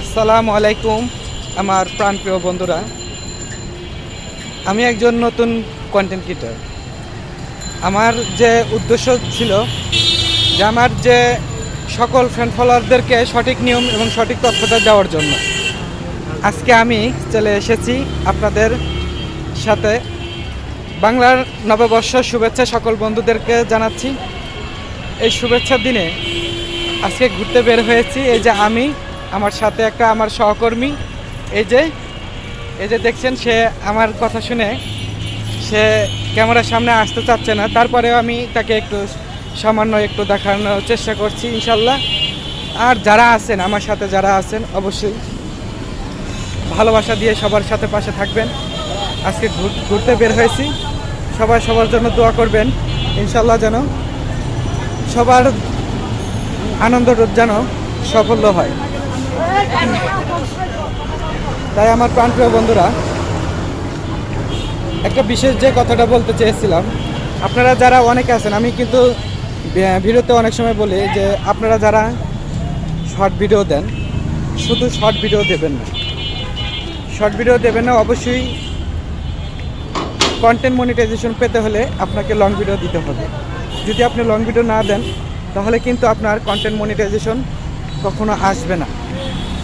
আসসালামু আলাইকুম, আমার প্রাণপ্রিয় বন্ধুরা। আমি একজন নতুন কন্টেন্ট ক্রিয়েটার আমার যে উদ্দেশ্য ছিল যে আমার যে সকল ফ্রেন্ড ফলোয়ারদেরকে সঠিক নিয়ম এবং সঠিক তথ্যটা দেওয়ার জন্য। আজকে আমি চলে এসেছি আপনাদের সাথে। বাংলার নববর্ষ শুভেচ্ছা সকল বন্ধুদেরকে জানাচ্ছি। এই শুভেচ্ছার দিনে আজকে ঘুরতে বের হয়েছি। এই যে আমি আমার সাথে একটা আমার সহকর্মী। এই যে এই যে দেখছেন, সে আমার কথা শুনে সে ক্যামেরার সামনে আসতে চাচ্ছে না। তারপরেও আমি তাকে একটু সামান্য একটু দেখানোর চেষ্টা করছি, ইনশাল্লাহ। আর যারা আছেন, আমার সাথে যারা আছেন, অবশ্যই ভালোবাসা দিয়ে সবার সাথে পাশে থাকবেন। আজকে ঘুর- ঘুরতে বের হয়েছি। সবাই সবার জন্য দোয়া করবেন, ইনশাল্লাহ যেন সবার আনন্দ যেন সাফল্য হয়। তাই আমার প্রাণপ্রিয় বন্ধুরা, একটা বিশেষ যে কথাটা বলতে চেয়েছিলাম, আপনারা যারা অনেকে আছেন, আমি কিন্তু ভিডিওতে অনেক সময় বলি যে আপনারা যারা শর্ট ভিডিও দেন, শুধু শর্ট ভিডিও দেবেন না। শর্ট ভিডিও দেবেন না, অবশ্যই কন্টেন্ট মনিটাইজেশন পেতে হলে আপনাকে লং ভিডিও দিতে হবে। যদি আপনি লং ভিডিও না দেন, তাহলে কিন্তু আপনার কন্টেন্ট মনিটাইজেশন কখনো আসবে না।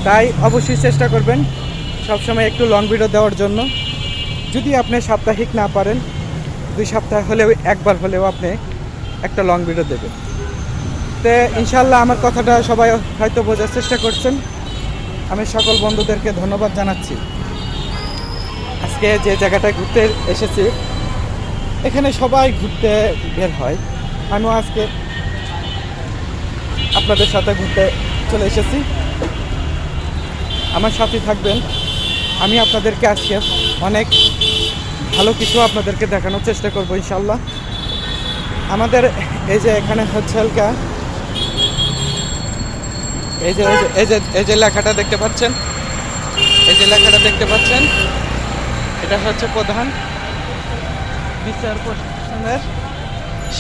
তাই অবশ্যই চেষ্টা করবেন সবসময় একটু লং ভিডিও দেওয়ার জন্য। যদি আপনি সাপ্তাহিক না পারেন, দুই সপ্তাহ হলেও, একবার হলেও আপনি একটা লং ভিডিও দেবেন। তো ইনশাল্লাহ আমার কথাটা সবাই হয়তো বোঝার চেষ্টা করছেন। আমি সকল বন্ধুদেরকে ধন্যবাদ জানাচ্ছি। আজকে যে জায়গাটায় ঘুরতে এসেছি, এখানে সবাই ঘুরতে বের হয়। আমিও আজকে আপনাদের সাথে ঘুরতে চলে এসেছি। আমার সাথে থাকবেন। আমি আপনাদেরকে আজকে অনেক ভালো কিছু আপনাদেরকে দেখানোর চেষ্টা করব ইনশাল্লাহ আমাদের এই যে এখানে হচ্ছে হালকা এই যে, এই যে- এই যে লেখাটা দেখতে পাচ্ছেন? এই যে লেখাটা দেখতে পাচ্ছেন? এটা হচ্ছে প্রধান বিচার প্রশাসনের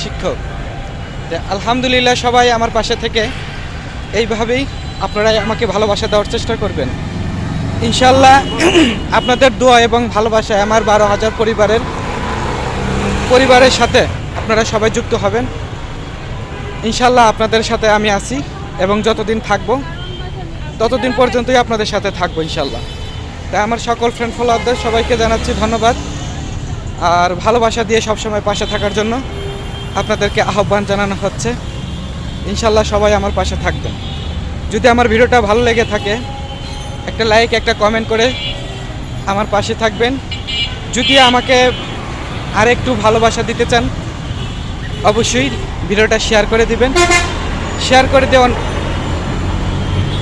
শিক্ষক। আলহামদুলিল্লাহ সবাই আমার পাশে থেকে এইভাবেই আপনারাই আমাকে ভালোবাসা দেওয়ার চেষ্টা করবেন। ইনশাল্লাহ আপনাদের দোয়া এবং ভালোবাসায় আমার বারো হাজার পরিবারের পরিবারের সাথে আপনারা সবাই যুক্ত হবেন। ইনশাল্লাহ আপনাদের সাথে আমি আছি এবং যতদিন থাকব, ততদিন পর্যন্তই আপনাদের সাথে থাকব ইনশাল্লাহ তাই আমার সকল ফ্রেন্ড ফলোয়ারদের সবাইকে জানাচ্ছি ধন্যবাদ আর ভালোবাসা দিয়ে সবসময় পাশে থাকার জন্য আপনাদেরকে আহ্বান জানানো হচ্ছে। ইনশাল্লাহ সবাই আমার পাশে থাকবেন। যদি আমার ভিডিওটা ভালো লেগে থাকে, একটা লাইক একটা কমেন্ট করে আমার পাশে থাকবেন। যদি আমাকে আর একটু ভালোবাসা দিতে চান, অবশ্যই ভিডিওটা শেয়ার করে দিবেন। শেয়ার করে দেওয়ার